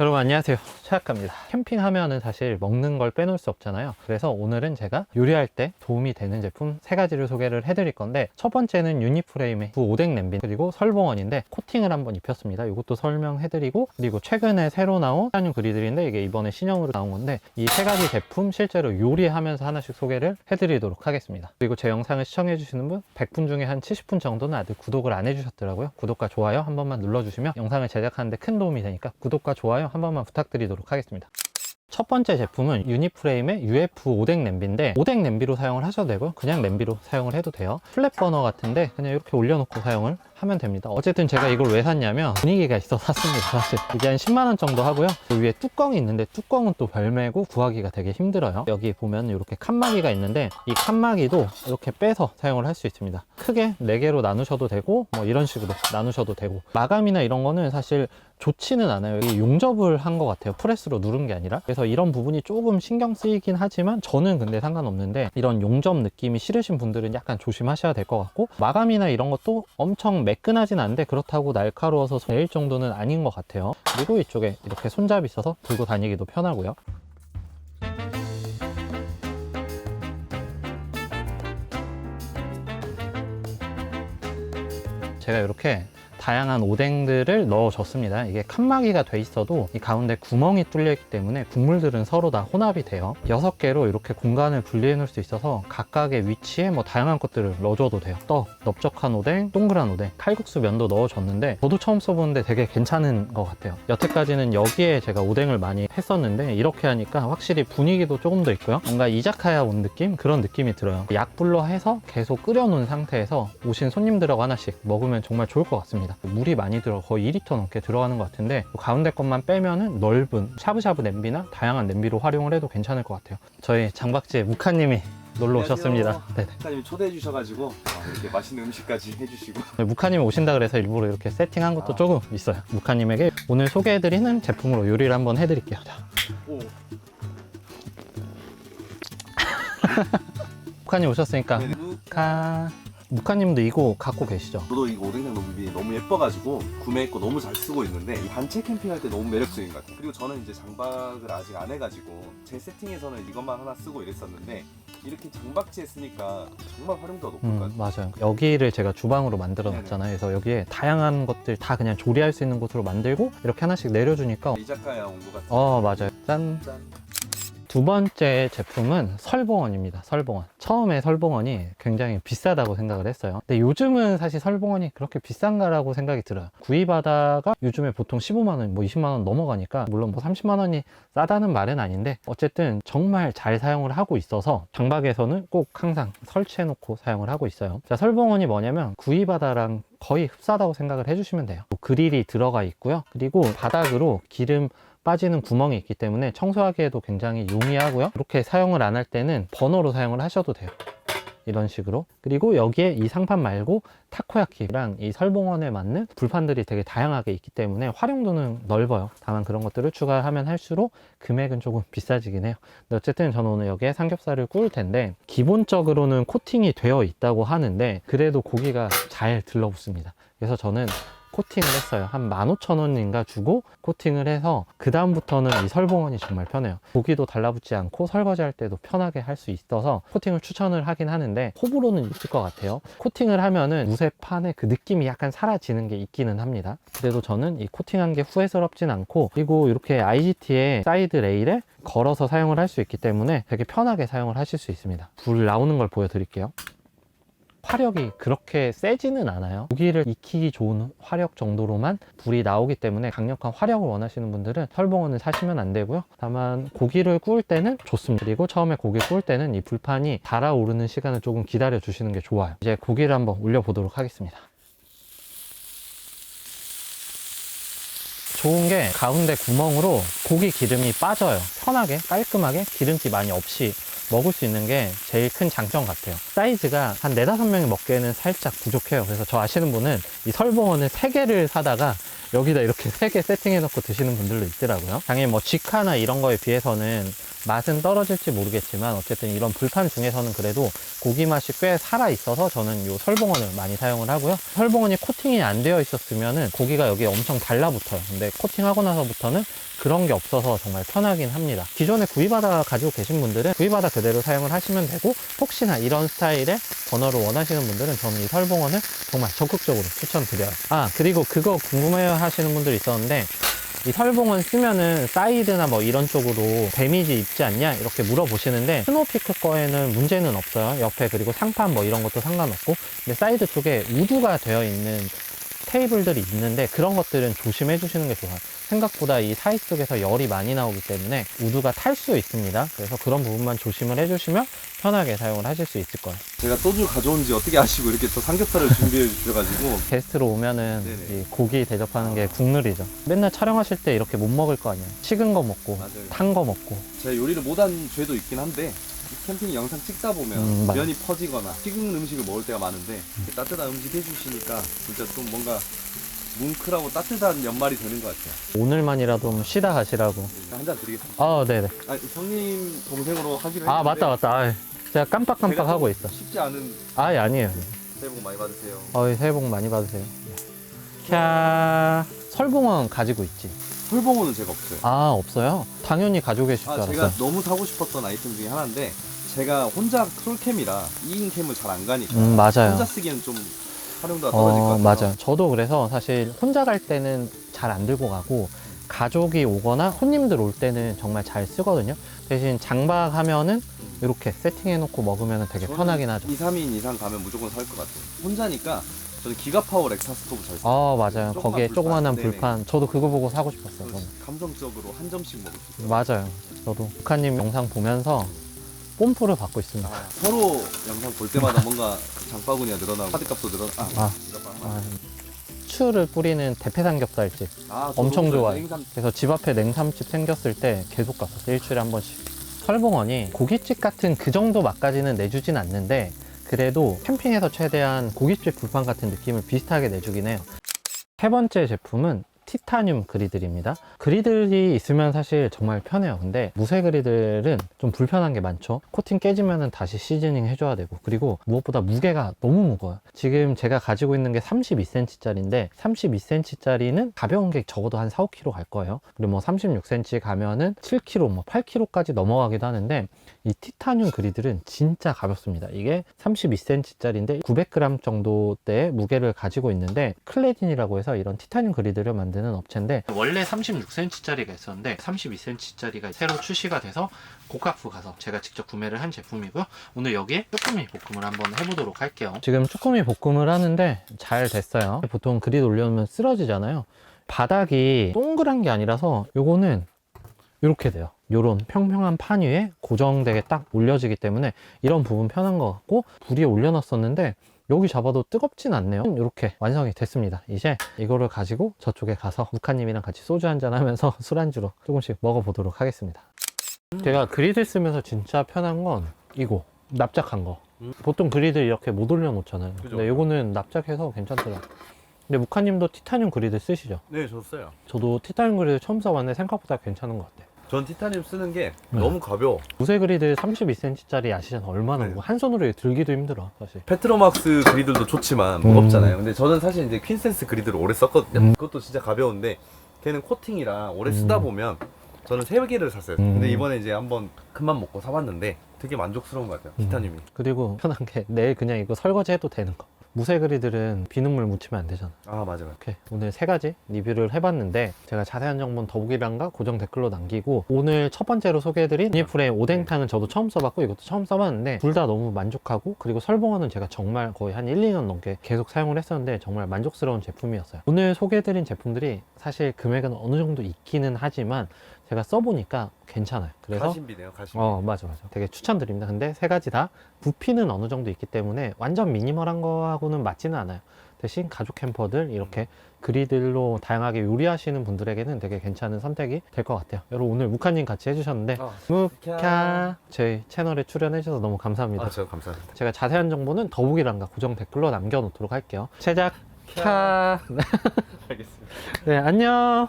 여러분 안녕하세요 최학가입니다. 캠핑하면은 사실 먹는 걸 빼놓을 수 없잖아요. 그래서 오늘은 제가 요리할 때 도움이 되는 제품 세 가지를 소개를 해드릴 건데 첫 번째는 유니프레임의 부 오뎅 냄비 그리고 설봉원인데 코팅을 한번 입혔습니다. 이것도 설명해드리고 그리고 최근에 새로 나온 한용 그리들인데 이게 이번에 신형으로 나온 건데 이 세 가지 제품 실제로 요리하면서 하나씩 소개를 해드리도록 하겠습니다. 그리고 제 영상을 시청해주시는 분 100분 중에 한 70분 정도는 아직 구독을 안 해주셨더라고요. 구독과 좋아요 한 번만 눌러주시면 영상을 제작하는데 큰 도움이 되니까 구독과 좋아요 한 번만 부탁드리도록 하겠습니다. 첫 번째 제품은 유니프레임의 UF 오뎅 냄비인데 오뎅 냄비로 사용을 하셔도 되고요 그냥 냄비로 사용을 해도 돼요 플랫 버너 같은데 그냥 이렇게 올려놓고 사용을 하면 됩니다. 어쨌든 제가 이걸 왜 샀냐면 분위기가 있어 샀습니다. 사실. 이게 한 10만원 정도 하고요. 그 위에 뚜껑이 있는데 뚜껑은 또 별매고 구하기가 되게 힘들어요. 여기 보면 이렇게 칸막이가 있는데 이 칸막이도 이렇게 빼서 사용을 할 수 있습니다. 크게 4개로 나누셔도 되고 뭐 이런 식으로 나누셔도 되고. 마감이나 이런 거는 사실 좋지는 않아요. 이 용접을 한 것 같아요. 프레스로 누른 게 아니라. 그래서 이런 부분이 조금 신경 쓰이긴 하지만 저는 근데 상관없는데 이런 용접 느낌이 싫으신 분들은 약간 조심하셔야 될 것 같고 마감이나 이런 것도 엄청 매끈하진 않은데 그렇다고 날카로워서 내일 정도는 아닌 것 같아요. 그리고 이쪽에 이렇게 손잡이 있어서 들고 다니기도 편하고요. 제가 이렇게 다양한 오뎅들을 넣어줬습니다. 이게 칸막이가 돼 있어도 이 가운데 구멍이 뚫려 있기 때문에 국물들은 서로 다 혼합이 돼요. 여섯 개로 이렇게 공간을 분리해 놓을 수 있어서 각각의 위치에 뭐 다양한 것들을 넣어줘도 돼요. 떡, 넓적한 오뎅, 동그란 오뎅, 칼국수 면도 넣어줬는데 저도 처음 써보는데 되게 괜찮은 것 같아요. 여태까지는 여기에 제가 오뎅을 많이 했었는데 이렇게 하니까 확실히 분위기도 조금 더 있고요. 뭔가 이자카야 온 느낌? 그런 느낌이 들어요. 약불로 해서 계속 끓여놓은 상태에서 오신 손님들하고 하나씩 먹으면 정말 좋을 것 같습니다. 물이 많이 들어 거의 2리터 넘게 들어가는 것 같은데 가운데 것만 빼면은 넓은 샤브샤브 냄비나 다양한 냄비로 활용을 해도 괜찮을 것 같아요. 저희 장박지의 무카님이 놀러 오셨습니다. 네. 사장님 초대해 주셔가지고 아, 이렇게 맛있는 음식까지 해주시고 네, 무카님 오신다 그래서 일부러 이렇게 세팅한 것도 조금 있어요. 무카님에게 오늘 소개해드리는 제품으로 요리를 한번 해드릴게요. 자, 오, 무카님 오셨으니까 네네. 무카 무카님도 이거 갖고 계시죠? 저도 이 오뎅 냄비 너무 예뻐가지고 구매했고 너무 잘 쓰고 있는데 이 단체 캠핑할 때 너무 매력적인 것 같아요 그리고 저는 이제 장박을 아직 안 해가지고 제 세팅에서는 이것만 하나 쓰고 이랬었는데 이렇게 장박지에 쓰니까 정말 활용도가 높을 것 음, 같아요 맞아요. 여기를 제가 주방으로 만들어 놨잖아요. 그래서 여기에 다양한 것들 다 그냥 조리할 수 있는 곳으로 만들고 이렇게 하나씩 내려주니까 이자카야 온 것 같아요 어 맞아요. 짠. 짠. 두 번째 제품은 설봉원입니다. 설봉원. 처음에 설봉원이 굉장히 비싸다고 생각을 했어요. 근데 요즘은 사실 설봉원이 그렇게 비싼가라고 생각이 들어요. 구입하다가 요즘에 보통 15만원, 뭐 20만원 넘어가니까 물론 뭐 30만원이 싸다는 말은 아닌데 어쨌든 정말 잘 사용을 하고 있어서 장박에서는 꼭 항상 설치해놓고 사용을 하고 있어요. 자, 설봉원이 뭐냐면 구입하다랑 거의 흡사하다고 생각을 해주시면 돼요. 그릴이 들어가 있고요. 그리고 바닥으로 기름 빠지는 구멍이 있기 때문에 청소하기에도 굉장히 용이하고요. 이렇게 사용을 안 할 때는 버너로 사용을 하셔도 돼요. 이런 식으로. 그리고 여기에 이 상판 말고 타코야키랑 이 설봉원에 맞는 불판들이 되게 다양하게 있기 때문에 활용도는 넓어요. 다만 그런 것들을 추가하면 할수록 금액은 조금 비싸지긴 해요. 근데 어쨌든 저는 오늘 여기에 삼겹살을 구울 텐데 기본적으로는 코팅이 되어 있다고 하는데 그래도 고기가 잘 들러붙습니다. 그래서 저는 코팅을 했어요. 한 15,000원인가 주고 코팅을 해서 그 다음부터는 이 설봉원이 정말 편해요. 고기도 달라붙지 않고 설거지 할 때도 편하게 할 수 있어서 코팅을 추천을 하긴 하는데 호불호는 있을 것 같아요. 코팅을 하면은 무쇠판의 그 느낌이 약간 사라지는 게 있기는 합니다. 그래도 저는 이 코팅한 게 후회스럽진 않고 그리고 이렇게 IGT의 사이드 레일에 걸어서 사용을 할 수 있기 때문에 되게 편하게 사용을 하실 수 있습니다. 불 나오는 걸 보여드릴게요. 화력이 그렇게 세지는 않아요. 고기를 익히기 좋은 화력 정도로만 불이 나오기 때문에 강력한 화력을 원하시는 분들은 설봉원을 사시면 안 되고요. 다만 고기를 구울 때는 좋습니다. 그리고 처음에 고기 구울 때는 이 불판이 달아오르는 시간을 조금 기다려 주시는 게 좋아요. 이제 고기를 한번 올려 보도록 하겠습니다. 좋은 게 가운데 구멍으로 고기 기름이 빠져요. 편하게 깔끔하게 기름기 많이 없이 먹을 수 있는 게 제일 큰 장점 같아요. 사이즈가 한 4, 5명이 먹기에는 살짝 부족해요. 그래서 저 아시는 분은 이 설봉원을 3개를 사다가 여기다 이렇게 3개 세팅해 놓고 드시는 분들도 있더라고요. 당연히 뭐 직화나 이런 거에 비해서는 맛은 떨어질지 모르겠지만 어쨌든 이런 불판 중에서는 그래도 고기 맛이 꽤 살아 있어서 저는 이 설봉원을 많이 사용을 하고요. 설봉원이 코팅이 안 되어 있었으면은 고기가 여기 엄청 달라붙어요. 근데 코팅하고 나서부터는 그런 게 없어서 정말 편하긴 합니다. 기존에 구이바다 가지고 계신 분들은 구이바다 그대로 사용을 하시면 되고 혹시나 이런 스타일의 버너를 원하시는 분들은 저는 이 설봉원을 정말 적극적으로 추천드려요. 아 그리고 그거 궁금해 하시는 분들이 있었는데 이 설봉은 쓰면은 사이드나 뭐 이런 쪽으로 데미지 입지 않냐? 이렇게 물어보시는데 스노피크 거에는 문제는 없어요. 옆에 그리고 상판 뭐 이런 것도 상관없고. 근데 사이드 쪽에 우드가 되어 있는 테이블들이 있는데 그런 것들은 조심해 주시는 게 좋아요. 생각보다 이 사이 쪽에서 열이 많이 나오기 때문에 우드가 탈 수 있습니다. 그래서 그런 부분만 조심을 해주시면 편하게 사용을 하실 수 있을 거예요. 제가 소주 가져온지 어떻게 아시고 이렇게 또 삼겹살을 준비해 주셔가지고. 게스트로 오면은 네네. 이 고기 대접하는 게 국룰이죠. 맨날 촬영하실 때 이렇게 못 먹을 거 아니에요. 식은 거 먹고 맞아요. 탄 거 먹고. 제가 요리를 못한 죄도 있긴 한데 이 캠핑 영상 찍다 보면 음, 맞아. 면이 퍼지거나 식은 음식을 먹을 때가 많은데 이렇게 따뜻한 음식 해주시니까 진짜 좀 뭔가 뭉클하고 따뜻한 연말이 되는 것 같아요. 오늘만이라도 좀 쉬다 가시라고 한잔 드리겠습니다. 아 네네 아, 형님 동생으로 하기로 했는데 아 맞다 맞다 아이, 제가 깜빡깜빡 제가 하고 좀 있어 쉽지 않은 아이 아니에요 새해 복 많이 받으세요. 어이 새해 복 많이 받으세요 캬 설봉원 가지고 있지 홀봉어는 제가 없어요. 아 없어요? 당연히 가지고 계실 줄 아, 알았어요 제가 너무 사고 싶었던 아이템 중에 하나인데 제가 혼자 솔캠이라 2인 캠을 잘 안 가니까 음 맞아요 혼자 쓰기에는 좀 활용도가 떨어질 것 어 같아서 맞아요 저도 그래서 사실 혼자 갈 때는 잘 안 들고 가고 가족이 오거나 손님들 올 때는 정말 잘 쓰거든요 대신 장박하면은 이렇게 세팅해 놓고 먹으면 되게 저는 편하긴 하죠 2, 3인 이상 가면 무조건 살 것 같아요. 혼자니까 저는 기가파워 렉사 스토브 잘 써요. 아 맞아요 조그만 거기에 불판. 조그만한 네네. 불판 저도 그거 보고 사고 싶었어요 저는. 감성적으로 한 점씩 먹을 수 있어요. 맞아요 저도 북한님 영상 보면서 뽐뿌를 받고 있습니다 아, 서로 영상 볼 때마다 뭔가 장바구니가 늘어나고 카드값도 늘어나. 아, 아. 아, 추를 뿌리는 대패 삼겹살집 아, 엄청 그 좋아요. 냉삼- 그래서 집 앞에 냉삼집 생겼을 때 계속 갔었어요 일주일에 한 번씩 설봉원이 고깃집 같은 그 정도 맛까지는 내주진 않는데 그래도 캠핑에서 최대한 고깃집 불판 같은 느낌을 비슷하게 내주긴 해요 세 번째 제품은 티타늄 그리들입니다. 그리들이 있으면 사실 정말 편해요. 근데 무쇠 그리들은 좀 불편한 게 많죠. 코팅 깨지면 다시 시즈닝 해줘야 되고 그리고 무엇보다 무게가 너무 무거워요. 지금 제가 가지고 있는 게 32cm 짜리인데 32cm 짜리는 가벼운 게 적어도 한 4, 5kg 갈 거예요. 그리고 뭐 36cm 가면은 7kg, 뭐 8kg까지 넘어가기도 하는데 이 티타늄 그리들은 진짜 가볍습니다. 이게 32cm짜리인데 900g 정도대의 무게를 가지고 있는데 클레딘이라고 해서 이런 티타늄 그리들을 만 드는 업체인데 원래 36cm짜리가 있었는데 32cm짜리가 새로 출시가 돼서 고가프 가서 제가 직접 구매를 한 제품이고요. 오늘 여기에 쭈꾸미 볶음을 한번 해보도록 할게요. 지금 쭈꾸미 볶음을 하는데 잘 됐어요. 보통 그리드 올려놓으면 쓰러지잖아요. 바닥이 동그란 게 아니라서 요거는 이렇게 돼요. 요런 평평한 판 위에 고정되게 딱 올려지기 때문에 이런 부분 편한 것 같고 불 위에 올려놨었는데 여기 잡아도 뜨겁진 않네요. 이렇게 완성이 됐습니다. 이제 이거를 가지고 저쪽에 가서 무카님이랑 같이 소주 한잔 하면서 술안주로 조금씩 먹어보도록 하겠습니다. 제가 그리드 쓰면서 진짜 편한 건 이거 납작한 거. 음. 보통 그리드 이렇게 못 올려 놓잖아요. 그죠. 근데 이거는 납작해서 괜찮더라고요. 근데 무카님도 티타늄 그리드 쓰시죠? 네, 저 써요. 저도 티타늄 그리드 처음 써봤는데 생각보다 괜찮은 것 같아요. 전 티타늄 쓰는 게 네. 너무 가벼워. 무쇠 그리드 32cm짜리 아시잖아요. 얼마나 네. 무거워. 한 손으로 들기도 힘들어, 사실. 페트로막스 그리들도 좋지만 무겁잖아요. 근데 저는 사실 이제 퀸센스 그리드를 오래 썼거든요. 음. 그것도 진짜 가벼운데 걔는 코팅이랑 오래 음. 쓰다 보면 저는 세 개를 샀어요. 음. 근데 이번에 이제 한번 큰맘 먹고 사봤는데 되게 만족스러운 것 같아요. 음. 티타늄이. 그리고 편한 게 내일 그냥 이거 설거지 해도 되는 거. 무쇠 그리들은 비눗물 묻히면 안 되잖아. 아 맞아요. 이렇게 오늘 세 가지 리뷰를 해봤는데 제가 자세한 정보는 더보기란과 고정 댓글로 남기고 오늘 첫 번째로 소개해드린 유니프레임 오뎅탕은 저도 처음 써봤고 이것도 처음 써봤는데 둘 다 너무 만족하고 그리고 설봉어는 제가 정말 거의 한 1, 2년 넘게 계속 사용을 했었는데 정말 만족스러운 제품이었어요 오늘 소개해드린 제품들이 사실 금액은 어느 정도 있기는 하지만 제가 써보니까 괜찮아요. 그래서 가심비네요. 가심비. 어 맞아 맞아. 되게 추천드립니다. 근데 세 가지 다 부피는 어느 정도 있기 때문에 완전 미니멀한 거하고는 맞지는 않아요. 대신 가족 캠퍼들 이렇게 그리들로 다양하게 요리하시는 분들에게는 되게 괜찮은 선택이 될 것 같아요. 여러분 오늘 무카님 같이 해주셨는데 아, 무카 저희 채널에 출연해주셔서 너무 감사합니다. 아, 저 감사합니다. 제가 자세한 정보는 더보기란과 고정 댓글로 남겨놓도록 할게요. 제작 캬. 알겠습니다. 네 안녕